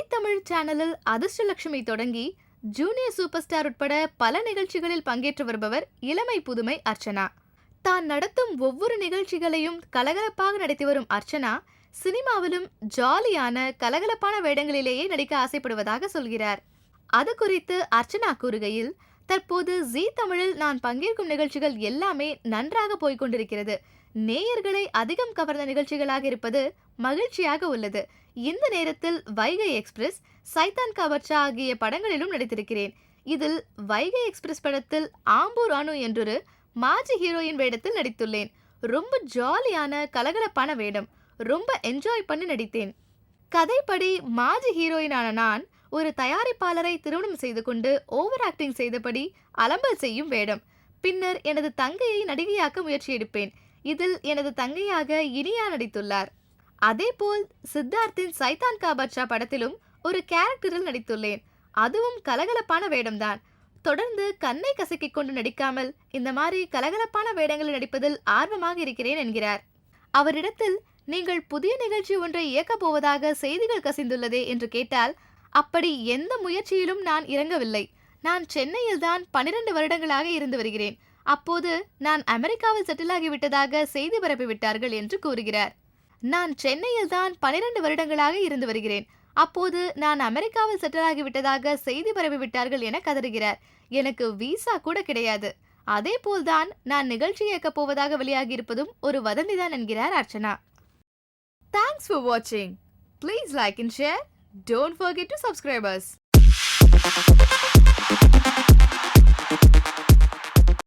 சேனலில் அதிர்ஷ்டலட்சுமி தொடங்கி junior super star உட்பட பல நிகழ்ச்சிகளில் பங்கேற்று வருபவர் இளமை புதுமை அர்ச்சனா. தான் நடத்தும் ஒவ்வொரு நிகழ்ச்சிகளையும் கலகலப்பாக நடத்தி வரும் அர்ச்சனா சினிமாவிலும் ஜாலியான கலகலப்பான வேடங்களிலேயே நடிக்க ஆசைப்படுவதாக சொல்கிறார். அது குறித்து அர்ச்சனா கூறுகையில் தற்போது ஜீ தமிழில் நான் பங்கேற்கும் நிகழ்ச்சிகள் எல்லாமே நன்றாக போய்கொண்டிருக்கிறது நேயர்களை அதிகம் கவர்ந்த நிகழ்ச்சிகளாக இருப்பது மகிழ்ச்சியாக உள்ளது. இந்த நேரத்தில் வைகை எக்ஸ்பிரஸ் சைத்தான் கவர்ச்சா ஆகிய படங்களிலும் நடித்திருக்கிறேன். இதில் வைகை எக்ஸ்பிரஸ் படத்தில் ஆம்பூர் அணு என்றொரு மாஜி ஹீரோயின் வேடத்தில் நடித்துள்ளேன். ரொம்ப ஜாலியான கலகலப்பான வேடம். ரொம்ப என்ஜாய் பண்ணி நடித்தேன். கதைப்படி மாஜி ஹீரோயினான நான் ஒரு தயாரிப்பாளரை திருமணம் செய்து கொண்டு ஓவர் ஆக்டிங் செய்தபடி அலம்பல் செய்யும் வேடம். பின்னர் எனது தங்கையை நடிகையாக்க முயற்சி எடுப்பேன் இதில் எனது தங்கையாக இனியா நடித்துள்ளார். அதேபோல் சித்தார்த்தின் சைதான் கா பட்சா படத்திலும் ஒரு கேரக்டரில் நடித்துள்ளேன். அதுவும் கலகலப்பான வேடம்தான். தொடர்ந்து கண்ணை கசக்கிக் கொண்டு நடிக்காமல் இந்த மாதிரி கலகலப்பான வேடங்களில் நடிப்பதில் ஆர்வமாக இருக்கிறேன் என்கிறார். அவரிடத்தில் நீங்கள் புதிய நிகழ்ச்சி ஒன்றை இயக்கப் போவதாக செய்திகள் கசிந்துள்ளதே என்று கேட்டால் அப்படி எந்த முயற்சியிலும் நான் இறங்கவில்லை. நான் சென்னையில் தான் பனிரெண்டு வருடங்களாக இருந்து வருகிறேன். அப்போது நான் அமெரிக்காவில் செட்டில் ஆகிவிட்டதாக செய்தி பரப்பிவிட்டார்கள் என்று கூறுகிறார். நான் சென்னையில் தான் பனிரெண்டு வருடங்களாக இருந்து வருகிறேன். அப்போது நான் அமெரிக்காவில் செட்டில் ஆகிவிட்டதாக செய்தி பரவி விட்டார்கள் என கதறுகிறார். எனக்கு விசா கூட கிடையாது. அதே போல்தான் நான் நிகழ்ச்சி இயக்கப் போவதாக வெளியாகியிருப்பதும் ஒரு வதந்திதான் என்கிறார் அர்ச்சனா. தேங்க்ஸ் ஃபார் வாட்சிங் please like and share don't forget to subscribers